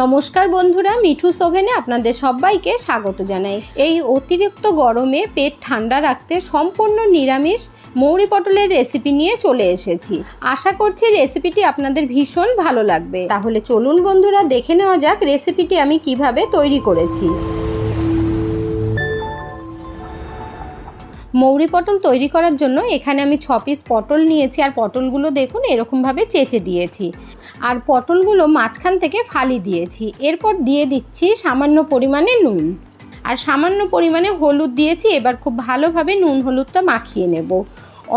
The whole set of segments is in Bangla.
নমস্কার বন্ধুরা, মিঠু সোভেনে আপনাদের সবাইকে স্বাগত জানাই। এই অতিরিক্ত গরমে পেট ঠান্ডা রাখতে সম্পূর্ণ নিরামিষ মৌরি পটলের রেসিপি নিয়ে চলে এসেছি। আশা করছি রেসিপিটি আপনাদের ভীষণ ভালো লাগবে। তাহলে চলুন বন্ধুরা, দেখে নেওয়া যাক রেসিপিটি আমি কীভাবে তৈরি করেছি। মৌরি পটল তৈরি করার জন্য এখানে আমি ছ পিস পটল নিয়েছি, আর পটলগুলো দেখুন এরকমভাবে চেঁচে দিয়েছি। আর পটলগুলো মাঝখান থেকে ফালি দিয়েছি। এরপর দিয়ে দিচ্ছি সামান্য পরিমাণে নুন। আর সামান্য পরিমাণে হলুদ দিয়েছি, এবার খুব ভালোভাবে নুন হলুদটা মাখিয়ে নেব।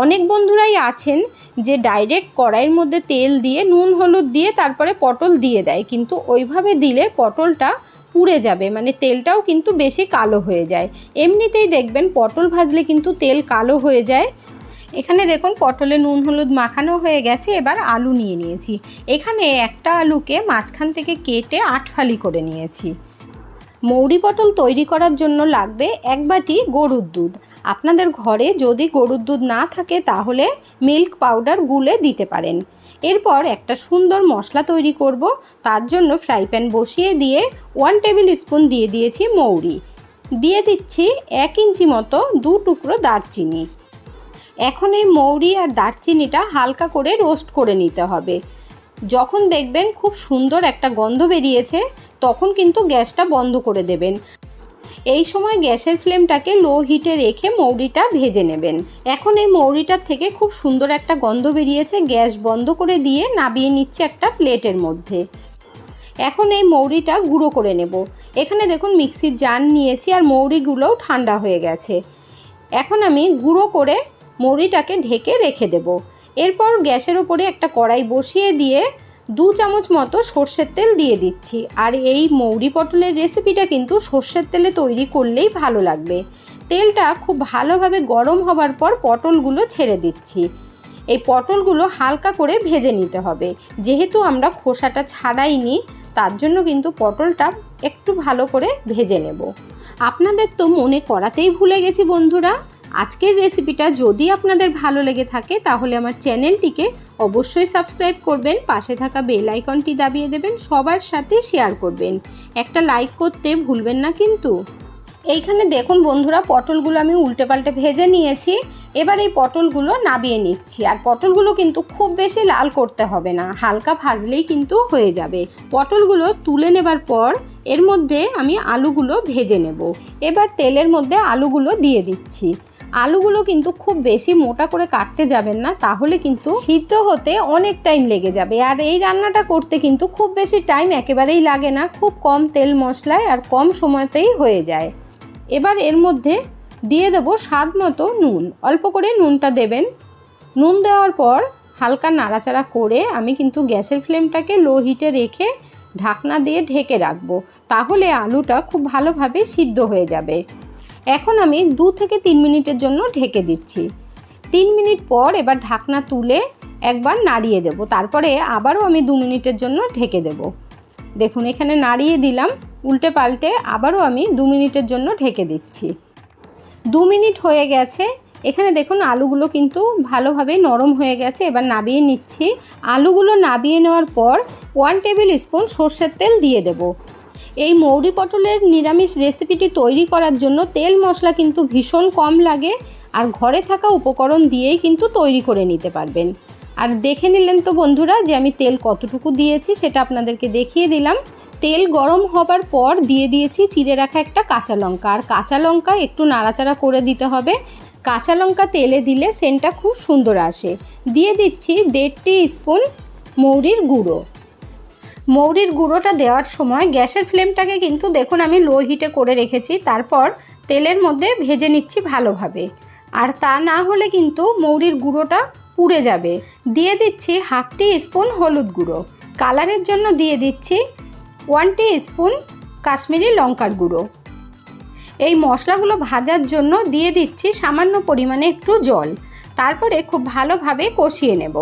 অনেক বন্ধুরাই আছেন যে ডাইরেক্ট কড়াইয়ের মধ্যে তেল দিয়ে নুন হলুদ দিয়ে তারপরে পটল দিয়ে দেয়, কিন্তু ওইভাবে দিলে পটলটা পুড়ে যাবে মানে তেলটাও কিন্তু বেশি কালো হয়ে যায়। এমনিতেই দেখবেন পটল ভাজলে কিন্তু তেল কালো হয়ে যায়। এখানে দেখুন পটলে নুন হলুদ মাখানো হয়ে গেছে, এবার আলু নিয়ে নিয়েছি। এখানে একটা আলুকে মাঝখান থেকে কেটে আটফালি করে নিয়েছি। মৌরি পটল তৈরি করার জন্য লাগবে এক বাটি গরুর দুধ। আপনাদের ঘরে যদি গরুর দুধ না থাকে, তাহলে মিল্ক পাউডার গুলে দিতে পারেন। এরপর একটা সুন্দর মশলা তৈরি করব। তার জন্য ফ্রাই প্যান বসিয়ে দিয়ে ওয়ান টেবিল স্পুন দিয়ে দিয়েছি মৌরি। দিয়ে দিচ্ছি এক ইঞ্চি মতো দু টুকরো দারচিনি। এখন এই মৌরি আর দারচিনিটা হালকা করে রোস্ট করে নিতে হবে। যখন দেখবেন খুব সুন্দর একটা গন্ধ বেরিয়েছে, তখন কিন্তু গ্যাসটা বন্ধ করে দেবেন। এই সময় গ্যাসের ফ্লেমটাকে লো হিটে রেখে মৌরিটা ভেজে নেবেন। এখন এই মৌরিটার থেকে খুব সুন্দর একটা গন্ধ বেরিয়েছে, গ্যাস বন্ধ করে দিয়ে নাবিয়ে নিচ্ছে একটা প্লেটের মধ্যে। এখন এই মৌরিটা গুঁড়ো করে নেব। এখানে দেখুন, মিক্সির জান নিয়েছি আর মৌরিগুলোও ঠান্ডা হয়ে গেছে। এখন আমি গুঁড়ো করে মৌরিটাকে ঢেকে রেখে দেব। এরপর গ্যাসের ওপরে একটা কড়াই বসিয়ে দিয়ে দু চামচ মতো সর্ষের তেল দিয়ে দিচ্ছি। আর এই মৌরি পটলের রেসিপিটা কিন্তু সর্ষের তেলে তৈরি করলেই ভালো লাগবে। তেলটা খুব ভালোভাবে গরম হবার পর পটলগুলো ছেড়ে দিচ্ছি। এই পটলগুলো হালকা করে ভেজে নিতে হবে। যেহেতু আমরা খোসাটা ছাড়াইনি, তার জন্য কিন্তু পটলটা একটু ভালো করে ভেজে নেব। আপনাদের তো মনে করাতেই ভুলে গেছি বন্ধুরা। আজকের রেসিপিটা যদি আপনাদের ভালো লেগে থাকে, তাহলে আমার চ্যানেলটিকে অবশ্যই সাবস্ক্রাইব করবেন, পাশে থাকা বেল আইকনটি দাবিয়ে দেবেন, সবার সাথে শেয়ার করবেন। একটা লাইক করতে ভুলবেন না কিন্তু। এইখানে দেখুন বন্ধুরা, পটলগুলো আমি উল্টে পাল্টে ভেজে নিয়েছি। এবার এই পটলগুলো নাবিয়ে নিচ্ছি। আর পটলগুলো কিন্তু খুব বেশি লাল করতে হবে না, হালকা ভাজলেই কিন্তু হয়ে যাবে। পটলগুলো তুলে নেবার পর এর মধ্যে আমি আলুগুলো ভেজে নেব। এবার তেলের মধ্যে আলুগুলো দিয়ে দিচ্ছি। আলুগুলো কিন্তু খুব বেশি মোটা করে কাটতে যাবেন না, তাহলে কিন্তু সিদ্ধ হতে অনেক টাইম লেগে যাবে। আর এই রান্নাটা করতে কিন্তু খুব বেশি টাইম একেবারেই লাগে না, খুব কম তেল মশলায় আর কম সময়তেই হয়ে যায়। এবার এর মধ্যে দিয়ে দেবো স্বাদ মতো নুন। অল্প করে নুনটা দেবেন। নুন দেওয়ার পর হালকা নাড়াচাড়া করে আমি কিন্তু গ্যাসের ফ্লেমটাকে লো হিটে রেখে ঢাকনা দিয়ে ঢেকে রাখব, তাহলে আলুটা খুব ভালোভাবে সিদ্ধ হয়ে যাবে। এখন আমি দু থেকে তিন মিনিটের জন্য ঢেকে দিচ্ছি। তিন মিনিট পর এবার ঢাকনা তুলে একবার নাড়িয়ে দেব। তারপরে আবারও আমি দু মিনিটের জন্য ঢেকে দেব। দেখুন, এখানে নাড়িয়ে দিলাম। উল্টে পাল্টে আবারও আমি দু মিনিটের জন্য ঢেকে দিচ্ছি। দু মিনিট হয়ে গেছে। এখানে দেখুন, আলুগুলো কিন্তু ভালোভাবে নরম হয়ে গেছে। এবার নাবিয়ে নিচ্ছি। আলুগুলো নাবিয়ে নেওয়ার পর ওয়ান টেবিল স্পুন সর্ষের তেল দিয়ে দেব। এই মৌরি পটলের নিরামিষ রেসিপিটি তৈরি করার জন্য তেল মশলা কিন্তু ভীষণ কম লাগে আর ঘরে থাকা উপকরণ দিয়েই কিন্তু তৈরি করে নিতে পারবেন। আর দেখে নিলেন তো বন্ধুরা যে আমি তেল কতটুকু দিয়েছি সেটা আপনাদেরকে দেখিয়ে দিলাম। তেল গরম হবার পর দিয়ে দিয়েছি চিড়ে রাখা একটা কাঁচা লঙ্কা। আর কাঁচা লঙ্কা একটু নাড়াচাড়া করে দিতে হবে। কাঁচা লঙ্কা তেলে দিলে সেন্টটা খুব সুন্দর আসে। দিয়ে দিচ্ছি দেড়টি স্পুন মৌরির গুঁড়ো। মৌরির গুঁড়োটা দেওয়ার সময় গ্যাসের ফ্লেমটাকে কিন্তু দেখুন আমি লো হিটে করে রেখেছি, তারপর তেলের মধ্যে ভেজে নিচ্ছি ভালোভাবে। আর তা না হলে কিন্তু মৌরির গুঁড়োটা পুড়ে যাবে। দিয়ে দিচ্ছি হাফ টি স্পুন হলুদ গুঁড়ো। কালারের জন্য দিয়ে দিচ্ছি ওয়ান টি স্পুন কাশ্মীরি লঙ্কার গুঁড়ো। এই মশলাগুলো ভাজার জন্য দিয়ে দিচ্ছি সামান্য পরিমাণে একটু জল। তারপরে খুব ভালোভাবে কষিয়ে নেব।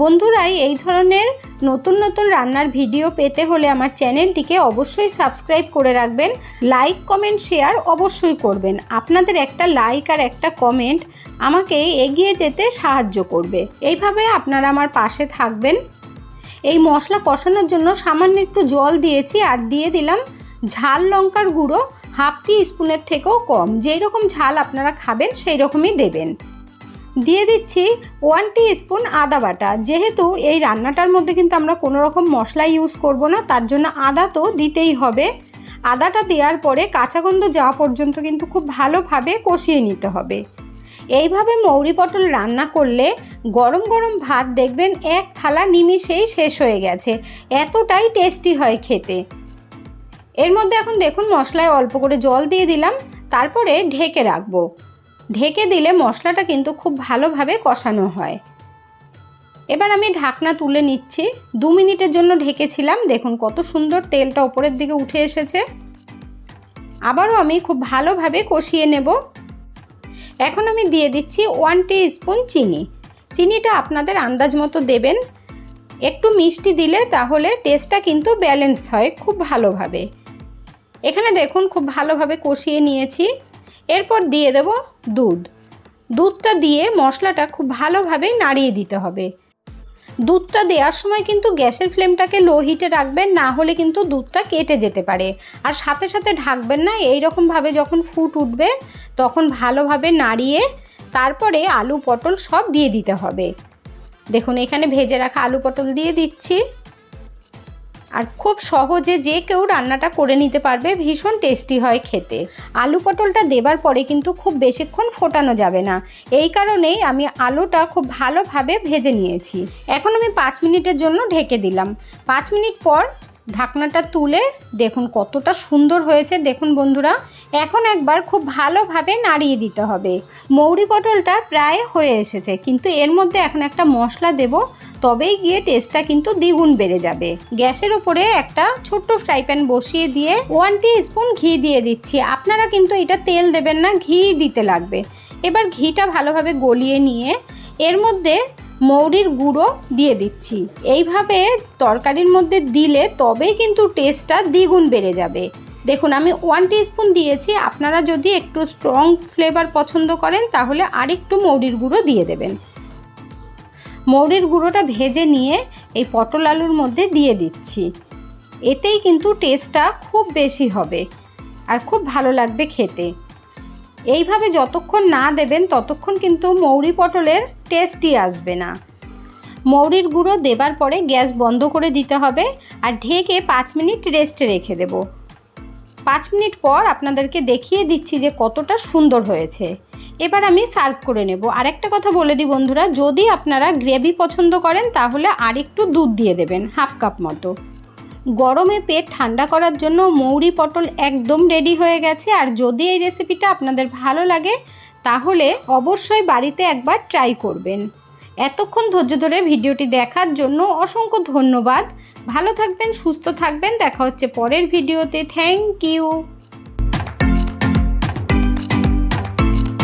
বন্ধুরাই এই ধরনের নতুন নতুন রান্নার ভিডিও পেতে হলে আমার চ্যানেলটিকে অবশ্যই সাবস্ক্রাইব করে রাখবেন, লাইক, কমেন্ট, শেয়ার অবশ্যই করবেন। আপনাদের একটা লাইক আর একটা কমেন্ট আমাকে এগিয়ে যেতে সাহায্য করবে। এইভাবে আপনারা আমার পাশে থাকবেন। এই মশলা কষানোর জন্য সামান্য একটু জল দিয়েছি আর দিয়ে দিলাম ঝাল লঙ্কার গুঁড়ো, হাফ টি স্পুনের থেকেও কম। যেই রকম ঝাল আপনারা খাবেন, সেই রকমই দেবেন। দিয়ে দিচ্ছি ওয়ান টি স্পুন আদা বাটা। যেহেতু এই রান্নাটার মধ্যে কিন্তু আমরা কোনো রকম মশলা ইউজ করব না, তার জন্য আদা তো দিতেই হবে। আদাটা দেওয়ার পরে কাঁচা গন্ধ যাওয়া পর্যন্ত কিন্তু খুব ভালোভাবে কষিয়ে নিতে হবে। এইভাবে মৌরি পটল রান্না করলে গরম গরম ভাত দেখবেন এক থালা নিমিষেই শেষ হয়ে গেছে, এতটাই টেস্টি হয় খেতে। এর মধ্যে এখন দেখুন মশলায় অল্প করে জল দিয়ে দিলাম, তারপরে ঢেকে রাখব। ঢেকে দিলে মশলাটা কিন্তু খুব ভালোভাবে কষানো হয়। এবার আমি ঢাকনা তুলে নিচ্ছি। দু মিনিটের জন্য ঢেকেছিলাম। দেখুন কত সুন্দর তেলটা ওপরের দিকে উঠে এসেছে। আবারও আমি খুব ভালোভাবে কষিয়ে নেব। এখন আমি দিয়ে দিচ্ছি ওয়ান স্পুন চিনি। চিনিটা আপনাদের আন্দাজ মতো দেবেন। একটু মিষ্টি দিলে তাহলে টেস্টটা কিন্তু ব্যালেন্স হয় খুব ভালোভাবে। এখানে দেখুন খুব ভালোভাবে কষিয়ে নিয়েছি। এরপর দিয়ে দেব দুধ। দুধটা দিয়ে মশলাটা খুব ভালোভাবে নাড়িয়ে দিতে হবে। দুধটা দেওয়ার সময় কিন্তু গ্যাসের ফ্লেমটাকে লো হিটে রাখবেন, না হলে কিন্তু দুধটা কেটে যেতে পারে। আর সাথে সাথে ঢাকবেন না এই রকমভাবে যখন ফুট উঠবে তখন ভালোভাবে নাড়িয়ে তারপরে আলু পটল সব দিয়ে দিতে হবে। দেখুন, এখানে ভেজে রাখা আলু পটল দিয়ে দিচ্ছি। আর খুব সহজে যে কেউ রান্নাটা করে নিতে পারবে, ভীষণ টেস্টি হয় খেতে। আলু পটলটা দেবার পরে কিন্তু খুব বেশিক্ষণ ফোটানো যাবে না। এই কারণেই আমি আলুটা খুব ভালোভাবে ভেজে নিয়েছি। এখন আমি পাঁচ মিনিটের জন্য ঢেকে দিলাম। পাঁচ মিনিট পর ঢাকনাটা তুলে দেখুন কতটা সুন্দর হয়েছে। দেখুন বন্ধুরা, এখন একবার খুব ভালোভাবে নাড়িয়ে দিতে হবে। মৌরি পটলটা প্রায় হয়ে এসেছে, কিন্তু এর মধ্যে এখন একটা মশলা দেব, তবেই গিয়ে টেস্টটা কিন্তু দ্বিগুণ বেড়ে যাবে। গ্যাসের উপরে একটা ছোট্ট ফ্রাই প্যান বসিয়ে দিয়ে ওয়ান টি স্পুন ঘি দিয়ে দিচ্ছি। আপনারা কিন্তু এটা তেল দেবেন না, ঘি দিতে লাগবে। এবার ঘিটা ভালোভাবে গলিয়ে নিয়ে এর মধ্যে মৌরির গুঁড়ো দিয়ে দিচ্ছি। এইভাবে তরকারির মধ্যে দিলে তবেই কিন্তু টেস্টটা দ্বিগুণ বেড়ে যাবে। দেখুন, আমি ওয়ান স্পুন দিয়েছি। আপনারা যদি একটু স্ট্রং ফ্লেভার পছন্দ করেন, তাহলে আরেকটু মৌরির গুঁড়ো দিয়ে দেবেন। মৌরির গুঁড়োটা ভেজে নিয়ে এই পটল আলুর মধ্যে দিয়ে দিচ্ছি। এতেই কিন্তু টেস্টটা খুব বেশি হবে আর খুব ভালো লাগবে খেতে। এইভাবে যতক্ষণ না দেবেন, ততক্ষণ কিন্তু মৌরি পটলের টেস্টই আসবে না। মৌরির গুঁড়ো দেবার পরে গ্যাস বন্ধ করে দিতে হবে আর ঢেকে পাঁচ মিনিট রেস্টে রেখে দেব। পাঁচ মিনিট পর আপনাদেরকে দেখিয়ে দিচ্ছি যে কতটা সুন্দর হয়েছে। এবার আমি সার্ভ করে নেব। আরেকটা কথা বলে দিই বন্ধুরা, যদি আপনারা গ্রেভি পছন্দ করেন তাহলে আরেকটু দুধ দিয়ে দেবেন হাফ কাপ মতো। গরমে পেট ঠান্ডা করার জন্য মৌরি পটল একদম রেডি হয়ে গেছে। আর যদি এই রেসিপিটা আপনাদের ভালো লাগে তাহলে অবশ্যই বাড়িতে একবার ট্রাই করবেন। এতক্ষণ ধৈর্য ধরে ভিডিওটি দেখার জন্য অসংখ্য ধন্যবাদ। ভালো থাকবেন, সুস্থ থাকবেন। দেখা হচ্ছে পরের ভিডিওতে। Thank you